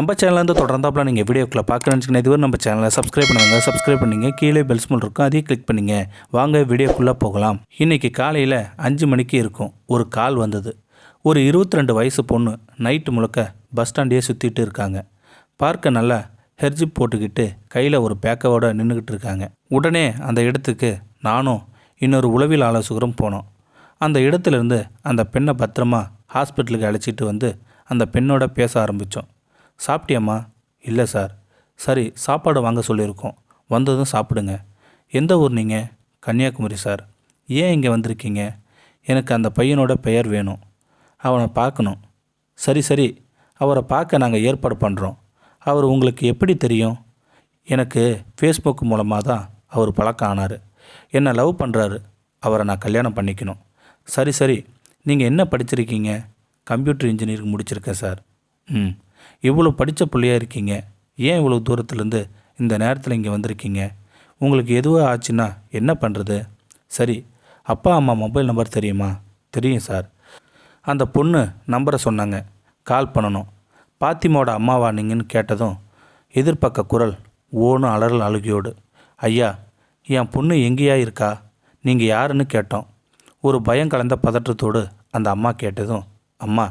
நம்ம சேனல்லேருந்து தொடர்ந்தாப்பில் நீங்கள் வீடியோக்குள்ளே பார்க்கணுன்னு இதுவரை நம்ம சேனலை சப்ஸ்கிரைப் பண்ணுங்க சப்ஸ்கிரைப் பண்ணிங்க. கீழே பெல்ஸ் மூல் இருக்கும். அதையும் கிளிக் பண்ணிங்க. வாங்க வீடியோக்குள்ளே போகலாம். இன்றைக்கி காலையில் அஞ்சு மணிக்கு இருக்கும். ஒரு கால் வந்தது. ஒரு இருபத்தி ரெண்டு வயசு பொண்ணு நைட்டு முழுக்க பஸ் ஸ்டாண்டையே சுற்றிட்டு இருக்காங்க. பார்க்க நல்லா ஹெர்ஜிப் போட்டுக்கிட்டு கையில் ஒரு பேக்கோட நின்றுக்கிட்டு இருக்காங்க. உடனே அந்த இடத்துக்கு நானும் இன்னொரு உளவியல் ஆலோசகரும் போனோம். அந்த இடத்துலேருந்து அந்த பெண்ணை பத்திரமா ஹாஸ்பிட்டலுக்கு அழைச்சிட்டு வந்து அந்த பெண்ணோட பேச ஆரம்பித்தோம் சாப்பிட்டியம்மா? இல்லை சார். சரி சாப்பாடு வாங்க சொல்லியிருக்கோம். வந்ததும் சாப்பிடுங்க. எந்த ஊர் நீங்கள் கன்னியாகுமரி சார். ஏன் இங்கே வந்திருக்கீங்க? எனக்கு அந்த பையனோட பெயர் வேணும். அவனை பார்க்கணும். சரி சரி. அவரை பார்க்க நாங்கள் ஏற்பாடு பண்ணுறோம் அவர் உங்களுக்கு எப்படி தெரியும்? எனக்கு ஃபேஸ்புக் மூலமாக தான் அவர் பழக்கம் ஆனார். என்னை லவ் பண்ணுறாரு அவரை நான் கல்யாணம் பண்ணிக்கணும். சரி சரி. நீங்கள் என்ன படிச்சிருக்கீங்க? கம்ப்யூட்டர் இன்ஜினியரிங் முடிச்சிருக்கேன் சார். ம். இவ்வளோ படித்த பிள்ளையா இருக்கீங்க. ஏன் இவ்வளோ தூரத்துலேருந்து இந்த நேரத்தில் இங்கே வந்திருக்கீங்க? உங்களுக்கு எதுவாக ஆச்சுன்னா என்ன பண்ணுறது சரி அப்பா அம்மா மொபைல் நம்பர் தெரியுமா? தெரியும் சார். அந்த பொண்ணு நம்பரை சொன்னாங்க. கால் பண்ணணும். பாத்திமாவோட அம்மாவா நீங்கன்னு கேட்டதும் எதிர்பக்க குரல் ஓன்னு அலறல் அழுகியோடு ஐயா என் பொண்ணு எங்கேயா இருக்கா? நீங்கள் யாருன்னு கேட்டோம். ஒரு பயம் கலந்த பதற்றத்தோடு அந்த அம்மா கேட்டதும் அம்மா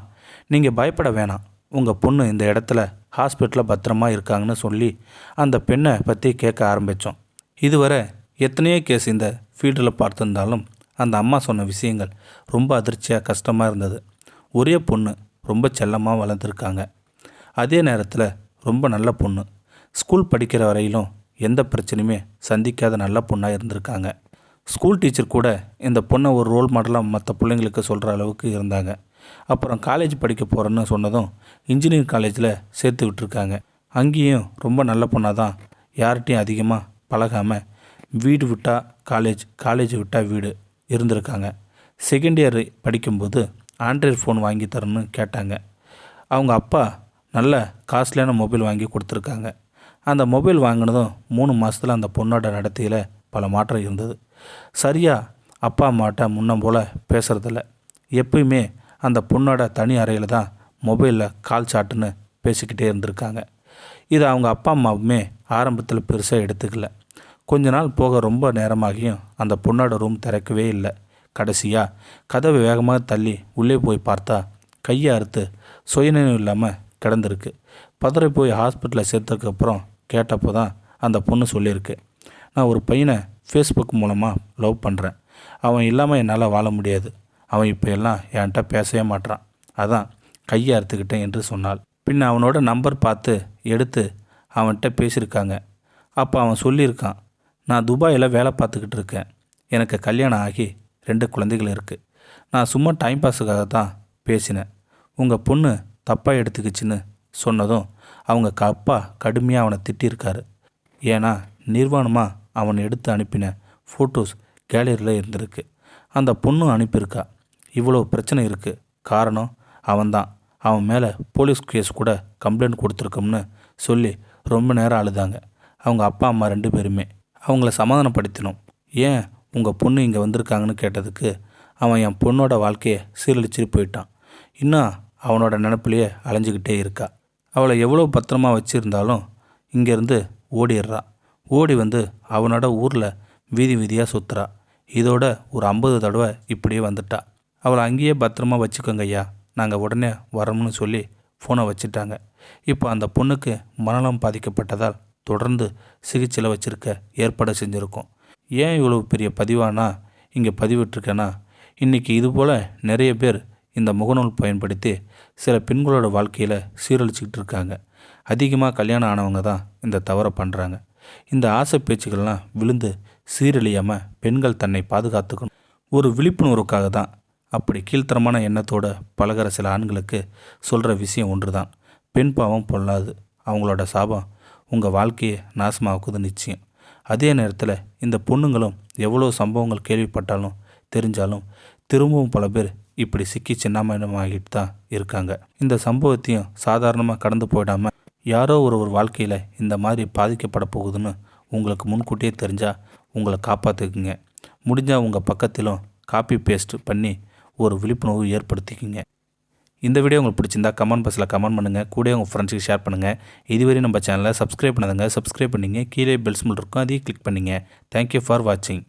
நீங்கள் பயப்பட வேணாம். உங்கள் பொண்ணு இந்த இடத்துல ஹாஸ்பிட்டலில் பத்திரமா இருக்காங்கன்னு சொல்லி அந்த பெண்ணை பற்றி கேட்க ஆரம்பித்தோம் இதுவரை எத்தனையோ கேஸ் இந்த ஃபீல்டில் பார்த்துருந்தாலும் அந்த அம்மா சொன்ன விஷயங்கள் ரொம்ப அதிர்ச்சியாக கஷ்டமாக இருந்தது. ஒரே பொண்ணு ரொம்ப செல்லமாக வளர்ந்துருக்காங்க. அதே நேரத்தில் ரொம்ப நல்ல பொண்ணு. ஸ்கூல் படிக்கிற வரையிலும் எந்த பிரச்சனையுமே சந்திக்காத நல்ல பொண்ணாக இருந்திருக்காங்க. ஸ்கூல் டீச்சர் கூட இந்த பொண்ணை ஒரு ரோல் மாடலாக மற்ற பிள்ளைங்களுக்கு சொல்கிற அளவுக்கு இருந்தாங்க. அப்புறம் காலேஜ் படிக்க போகிறேன்னு சொன்னதும் இன்ஜினியரிங் காலேஜில் சேர்த்து விட்டுருக்காங்க. அங்கேயும் ரொம்ப நல்ல பொண்ணாக தான். யார்கிட்டையும் அதிகமாக பழகாமல் வீடு விட்டால் காலேஜ் காலேஜ் விட்டால் வீடு இருந்திருக்காங்க. செகண்ட் இயர் படிக்கும்போது ஆண்ட்ராய்டு ஃபோன் வாங்கி தரணும்னு கேட்டாங்க. அவங்க அப்பா நல்ல காஸ்ட்லியான மொபைல் வாங்கி கொடுத்துருக்காங்க. அந்த மொபைல் வாங்கினதும் மூணு மாதத்தில் அந்த பொண்ணோட நடத்தையில் பல மாற்றம் இருந்தது. சரியாக அப்பா அம்மாட்ட முன்னம் போல் பேசுகிறதில்ல எப்பயுமே அந்த பொண்ணோட தனி அறையில் தான் மொபைலில் கால் சாட்டுன்னு பேசிக்கிட்டே இருந்திருக்காங்க. இது அவங்க அப்பா அம்மாவுமே ஆரம்பத்தில் பெருசாக எடுத்துக்கல. கொஞ்ச நாள் போக ரொம்ப நேரமாகியும் அந்த பொண்ணோட ரூம் திறக்கவே இல்லை. கடைசியாக கதவை வேகமாக தள்ளி உள்ளே போய் பார்த்தா கையை அறுத்து சுயநினைவு இல்லாமல் கிடந்திருக்கு. பதறி போய் ஹாஸ்பிட்டலில் சேர்த்ததுக்கப்புறம் கேட்டப்போ தான் அந்த பொண்ணு சொல்லியிருக்கு. நான் ஒரு பையனை ஃபேஸ்புக் மூலமாக லவ் பண்ணுறேன் அவன் இல்லாமல் என்னால் வாழ முடியாது. அவன் இப்போ எல்லாம் என்கிட்ட பேசவே மாட்டான் அதான் கையை அறுத்துக்கிட்டேன் என்று சொன்னாள். பின்ன அவனோட நம்பர் பார்த்து எடுத்து அவன்கிட்ட பேசியிருக்காங்க. அப்போ அவன் சொல்லியிருக்கான் நான் துபாயில் வேலை பார்த்துக்கிட்டு இருக்கேன். எனக்கு கல்யாணம் ஆகி ரெண்டு குழந்தைகள் இருக்குது நான் சும்மா டைம் பாஸுக்காக தான் பேசினேன். உங்கள் பொண்ணு தப்பாக எடுத்துக்கிச்சின்னு சொன்னதும் அவங்க அப்பா கடுமையாக அவனை திட்டியிருக்காரு. ஏன்னா நிர்வாணமாக அவன் எடுத்து அனுப்பின ஃபோட்டோஸ் கேலரியில் இருந்திருக்கு. அந்த பொண்ணும் அனுப்பியிருக்கா. இவ்வளோ பிரச்சனை இருக்குது காரணம் அவன்தான். அவன் மேலே போலீஸ் கேஸ் கூட கம்ப்ளைண்ட் கொடுத்துருக்கோம்னு சொல்லி ரொம்ப நேரம் அழுதாங்க. அவங்க அப்பா அம்மா ரெண்டு பேருமே. அவங்கள சமாதானப்படுத்தினோம். ஏன் உங்கள் பொண்ணு இங்கே வந்திருக்காங்கன்னு கேட்டதுக்கு அவன் என் பொண்ணோட வாழ்க்கையை சீரழிச்சிட்டு போயிட்டான். இன்னும் அவனோட நினப்பிலேயே அலைஞ்சிக்கிட்டே இருக்கா. அவளை எவ்வளோ பத்திரமா வச்சுருந்தாலும் இங்கேருந்து ஓடிடுறா. ஓடி வந்து அவனோட ஊரில் வீதி வீதியாக சுற்றுறா இதோட ஒரு ஐம்பது தடவை இப்படியே வந்துட்டா. அவளை அங்கேயே பத்திரமா வச்சுக்கோங்க ஐயா. நாங்கள் உடனே வரோம்னு சொல்லி ஃபோனை வச்சுட்டாங்க. இப்போ அந்த பொண்ணுக்கு மனநலம் பாதிக்கப்பட்டதால் தொடர்ந்து சிகிச்சையில் வச்சுருக்க ஏற்பாடு செஞ்சுருக்கோம். ஏன் இவ்வளோ பெரிய பதிவானா? இங்கே பதிவிட்டிருக்கேன்னா இன்றைக்கி இதுபோல் நிறைய பேர் இந்த முகநூல் பயன்படுத்தி சில பெண்களோட வாழ்க்கையில் சீரழிச்சிக்கிட்டு இருக்காங்க. அதிகமாக கல்யாணம் ஆனவங்க தான் இந்த தவறை பண்ணுறாங்க இந்த ஆசை பேச்சுக்கள்லாம் விழுந்து சீரழியாமல் பெண்கள் தன்னை பாதுகாத்துக்கணும். ஒரு விழிப்புணர்வுக்காக தான் அப்படி கீழ்த்தரமான எண்ணத்தோடு பழகிற சில ஆண்களுக்கு சொல்கிற விஷயம் ஒன்று தான் பெண் பாவம் பொல்லாது. அவங்களோட சாபம் உங்கள் வாழ்க்கையை நாசமாக்குது நிச்சயம். அதே நேரத்தில் இந்த பொண்ணுங்களும் எவ்வளோ சம்பவங்கள் கேள்விப்பட்டாலும் தெரிஞ்சாலும் திரும்பவும் பல பேர் இப்படி சிக்கி சின்னமயமாகிட்டு தான் இருக்காங்க. இந்த சம்பவத்தையும் சாதாரணமாக கடந்து போயிடாமல் யாரோ ஒரு ஒரு வாழ்க்கையில் இந்த மாதிரி பாதிக்கப்பட போகுதுன்னு உங்களுக்கு முன்கூட்டியே தெரிஞ்சால் உங்களை காப்பாற்றுக்குங்க முடிஞ்சால் உங்கள் பக்கத்திலும் காப்பி பேஸ்ட் பண்ணி ஒரு விழிப்புணர்வு ஏற்படுத்திக்கிங்க. இந்த வீடியோ உங்களுக்கு பிடிச்சிருந்தா கமெண்ட் பாக்ஸில் கமெண்ட் பண்ணுங்கள் கூட உங்கள் ஃப்ரெண்ட்ஸுக்கு ஷேர் பண்ணுங்கள் இதுவரை நம்ம சேனலை சப்ஸ்கிரைப் பண்ணதுங்க சப்ஸ்கிரைப் பண்ணிங்க. கீழே பெல்ஸ் சிம்பிள் இருக்கும் அதையும் கிளிக் பண்ணிங்க. தேங்க்யூ ஃபார் வாட்சிங்